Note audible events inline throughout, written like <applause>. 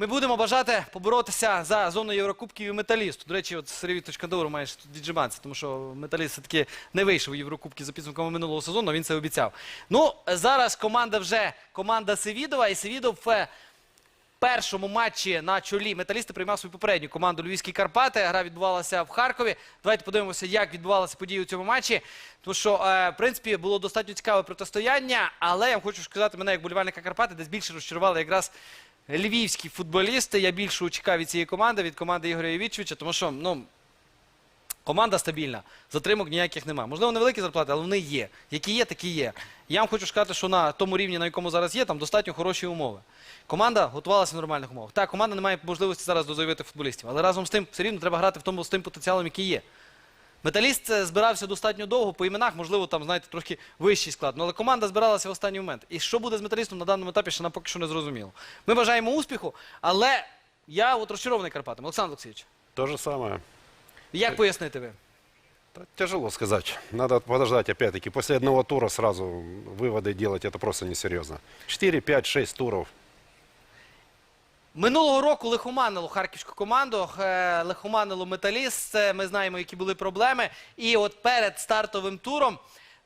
Ми будемо бажати поборотися за зону Єврокубків і металісту. До речі, от Сергій Точкадору маєш тут віджиматися, тому що металіст все-таки не вийшов у Єврокубки за підсумками минулого сезону, він це обіцяв. Ну, зараз команда вже команда Севідова, і Севідов в першому матчі на чолі металісти приймав свою попередню команду Львівські Карпати. Гра відбувалася в Харкові. Давайте подивимося, як відбувалися події у цьому матчі. Тому що, е, в принципі, було достатньо цікаве протистояння, але я вам хочу сказати, мене як болівальника Карпати десь більше розчарували якраз львівські футболісти. Я більше чекав від цієї команди, від команди Ігоря Євічовича, тому що, ну. Команда стабільна, затримок ніяких немає. Можливо, невеликі зарплати, але вони є. Які є, такі є. Я вам хочу сказати, що на тому рівні, на якому зараз є, там достатньо хороші умови. Команда готувалася в нормальних умовах. Так, команда не має можливості зараз дозаявити футболістів, але разом з тим все рівно треба грати в тому з тим потенціалом, який є. Металіст е, збирався достатньо довго, по іменах, можливо, там, знаєте, трохи вищий склад. Ну, але команда збиралася в останній момент. І що буде з металістом на даному етапі, ще нам поки що не зрозуміло. Ми бажаємо успіху, але я от розчарований Карпатом. Олександр Олексійович, То же самое. як пояснити ви? Да, Тяжело сказать. Надо подождать опять-таки. После одного тура сразу выводы делать это просто несерьезно. 4, 5, 6 туров. Минулого року лихоманило харківську команду, е, лихоманило металіст. Ми знаємо, які були проблеми. І от перед стартовим туром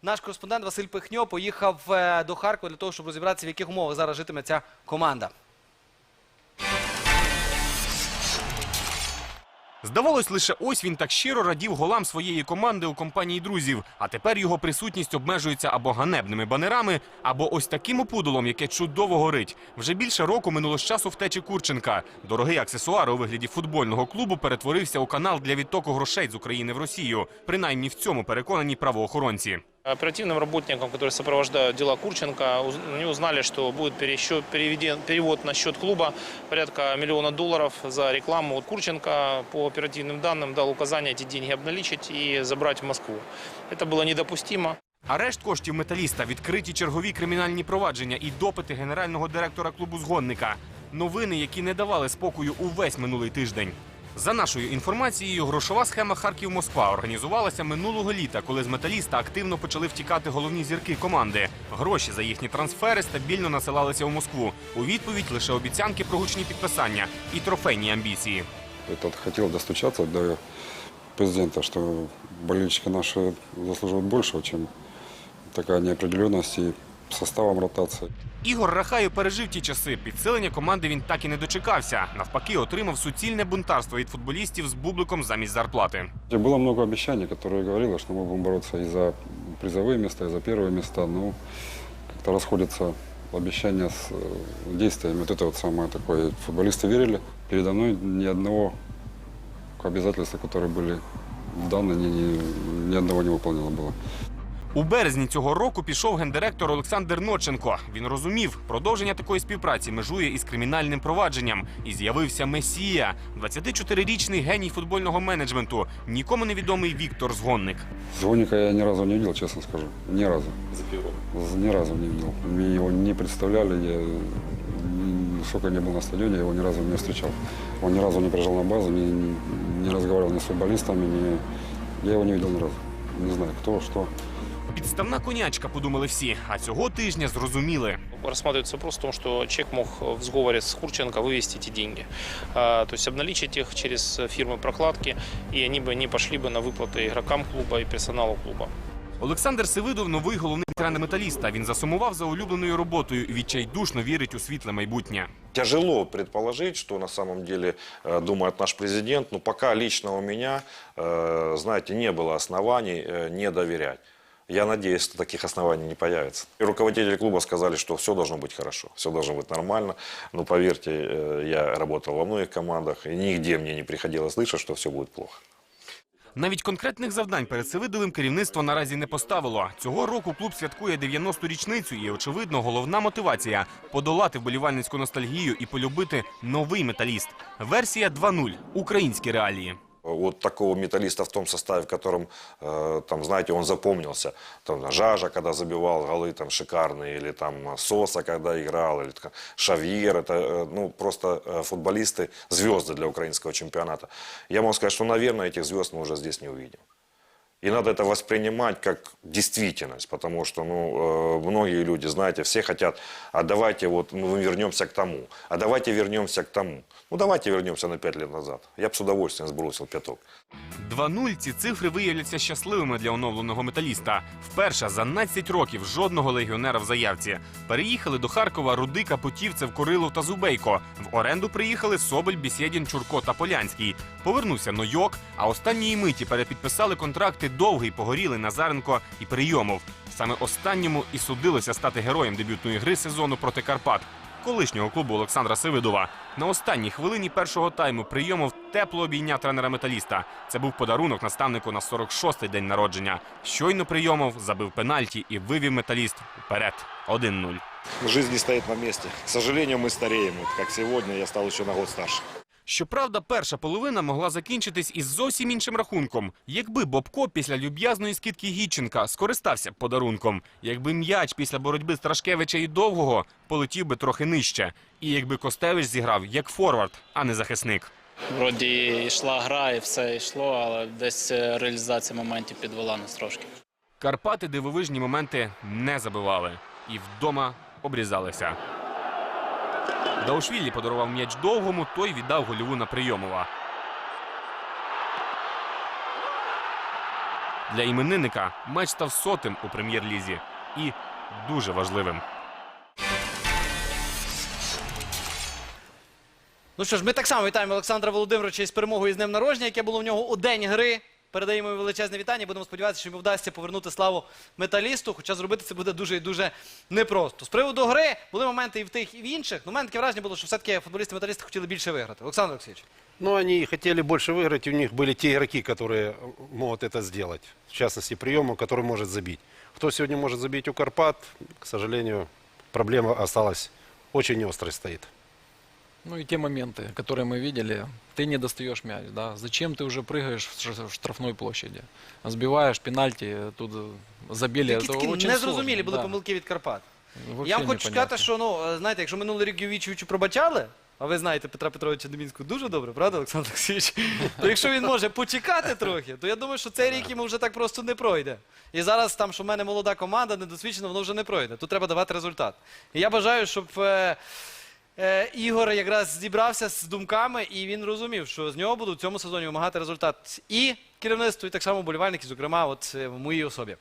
наш кореспондент Василь Пихньо поїхав е, до Харкова для того, щоб розібратися, в яких умовах зараз житиме ця команда. Здавалось, лише ось він так щиро радів голам своєї команди у компанії друзів. А тепер його присутність обмежується або ганебними банерами, або ось таким опудолом, яке чудово горить. Вже більше року минуло з часу втечі Курченка. Дорогий аксесуар у вигляді футбольного клубу перетворився у канал для відтоку грошей з України в Росію. Принаймні в цьому переконані правоохоронці. Оперативным работникам, которые сопровождают дела Курченко, уз- они узнали, что будет пересчет, переведен, перевод на счет клуба порядка миллиона долларов за рекламу. Вот Курченко по оперативным данным дал указание эти деньги обналичить и забрать в Москву. Это было недопустимо. Арешт коштів металіста, відкриті чергові кримінальні провадження і допити генерального директора клубу згонника. Новини, які не давали спокою увесь минулий тиждень. За нашою інформацією, грошова схема Харків-Москва організувалася минулого літа, коли з металіста активно почали втікати головні зірки команди. Гроші за їхні трансфери стабільно насилалися у Москву. У відповідь лише обіцянки про гучні підписання і трофейні амбіції. этот хотел достучаться до президента, что болельщики наши заслуживают большего, чем такая неопределенность и составом ротации. Ігор Рахаю пережив ті часи. Підсилення команди він так і не дочекався. Навпаки, отримав суцільне бунтарство від футболістів з бубликом замість зарплати. Было много обещаний, которые говорило, что мы будем бороться и за призовые места, и за первые места, но как-то расходятся обещания с э, действиями. Вот это вот самое такое. Футболисты верили. Передо мной ни одного обязательства, которые были даны, ни, ни, ни одного не выполнено было. У березні цього року пішов гендиректор Олександр Ноченко. Він розумів, продовження такої співпраці межує із кримінальним провадженням. І з'явився Месія, 24-річний геній футбольного менеджменту, нікому невідомий Віктор Згонник. Звоника я ни разу не видел, честно скажу. Ни разу. Ни разу не видел. Мне его не представляли. Я сколько не был на стадионе, я его ни разу не встречал. Он ни разу не приезжал на базу, не, не- не разговаривал ни с футболистами, ни... я его не видел ни разу. Не знаю, кто, что. Підставна конячка, подумали всі. А цього тижня зрозуміли. Рассматривается вопрос в том, что человек мог в сговоре с Курченко вывести эти деньги. А, То есть обналичить их через фирмы прокладки, и они бы не пошли бы на выплаты игрокам клуба и персоналу клуба. Олександр Сивидов новий головний тренер металіста. Він засумував за улюбленою роботою і відчайдушно вірить у світле майбутнє. Тяжело предположить, что на самом деле э, думает наш президент, но пока лично у меня, э, знаете, не было оснований э, не доверять. Я надеюсь, что таких оснований не появится. И руководители клуба сказали, что все должно быть хорошо, все должно быть нормально. Но поверьте, э, я работал во многих командах, и нигде мне не приходилось слышать, что все будет плохо. Навіть конкретних завдань перед Сивидовим керівництво наразі не поставило. Цього року клуб святкує 90-ту річницю, і очевидно, головна мотивація подолати вболівальницьку ностальгію і полюбити новий металіст. Версія 2.0. Українські реалії. Вот такого металлиста в том составе, в котором, э, там, знаете, он запомнился. Там, Жажа, когда забивал голы там, шикарные, или там Соса, когда играл, или там, Шавьер. Это э, ну, просто э, футболисты, звезды для украинского чемпионата. Я могу сказать, что, наверное, этих звезд мы уже здесь не увидим. И надо это воспринимать как действительность, потому что ну, э, многие люди, знаете, все хотят, а давайте вот мы вернемся к тому, а давайте вернемся к тому. Ну давайте вернемся на пять лет назад. Я бы с удовольствием сбросил пяток. 2-0 ці цифри виявляться щасливими для оновленого металіста. Вперше за 12 років жодного легіонера в заявці. Переїхали до Харкова Рудика, Путівцев, Корилов та Зубейко. В оренду приїхали Соболь, Бісєдін, Чурко та Полянський. Повернувся Нойок, а останньої миті перепідписали контракти Довгий, Погоріли, Назаренко і Прийомов. Саме останньому і судилося стати героєм дебютної гри сезону проти Карпат. Колишнього клубу Олександра Сивидова на останній хвилині першого тайму прийомов тепло обійняв тренера металіста. Це був подарунок наставнику на 46-й день народження. Щойно прийомов забив пенальті і вивів металіст вперед 1-0. Жизнь не стоит на месте. К сожалению, мы стареем. Вот как я стал еще на год старше. Щоправда, перша половина могла закінчитись із зовсім іншим рахунком. Якби Бобко після люб'язної скидки Гіченка скористався б подарунком, якби м'яч після боротьби Страшкевича і Довгого полетів би трохи нижче, і якби Костевич зіграв як форвард, а не захисник. Вроді йшла гра і все йшло, але десь е, реалізація моментів підвела нас трошки. Карпати дивовижні моменти не забивали і вдома обрізалися. Даушвілі подарував м'яч довгому, той віддав гольову на прийомова. Для іменинника матч став сотим у прем'єр-лізі і дуже важливим. Ну що ж, ми так само вітаємо Олександра Володимировича із перемогою з днем народження, яке було в нього у день гри Передаємо йому величезне вітання. Будемо сподіватися, що йому вдасться повернути славу металісту. Хоча зробити це буде дуже і дуже непросто. З приводу гри були моменти і в тих, і в інших. Ну, у мене таке враження було, що все-таки футболісти металісти хотіли більше виграти. Олександр Олексійович. Но Ну, они хотели больше выиграть, у них были те игроки, которые э, могут это сделать. В частности, приему, который может забить. Кто сегодня может забить у Карпат, к сожалению, проблема осталась очень острой стоит. Ну и те моменты, которые мы видели, ты не достаешь мяч, да? Зачем ты уже прыгаешь в штраф- в штрафной площади? Сбиваешь пенальти, тут э, забили. Такі Это такі очень незрозумілі сложно, були да. помилки від Карпат. Вообще Я вам хочу сказати, непонятно. що ну е, знаєте, якщо минулий рік Йовічевичу пробачали, а ви знаєте Петра Петровича Демінського дуже добре, правда, Олександр Олексійович? <laughs> То якщо він може почекати трохи, то я думаю, що цей рік йому вже так просто не пройде. І зараз там, що в мене молода команда, недосвідчена, воно вже не пройде. Тут треба давати результат. І я бажаю, щоб. е, Е, Ігор якраз зібрався з думками, і він розумів, що з нього будуть в цьому сезоні вимагати результат і керівництво, і так само болівальники, зокрема, от е, в моїй особі.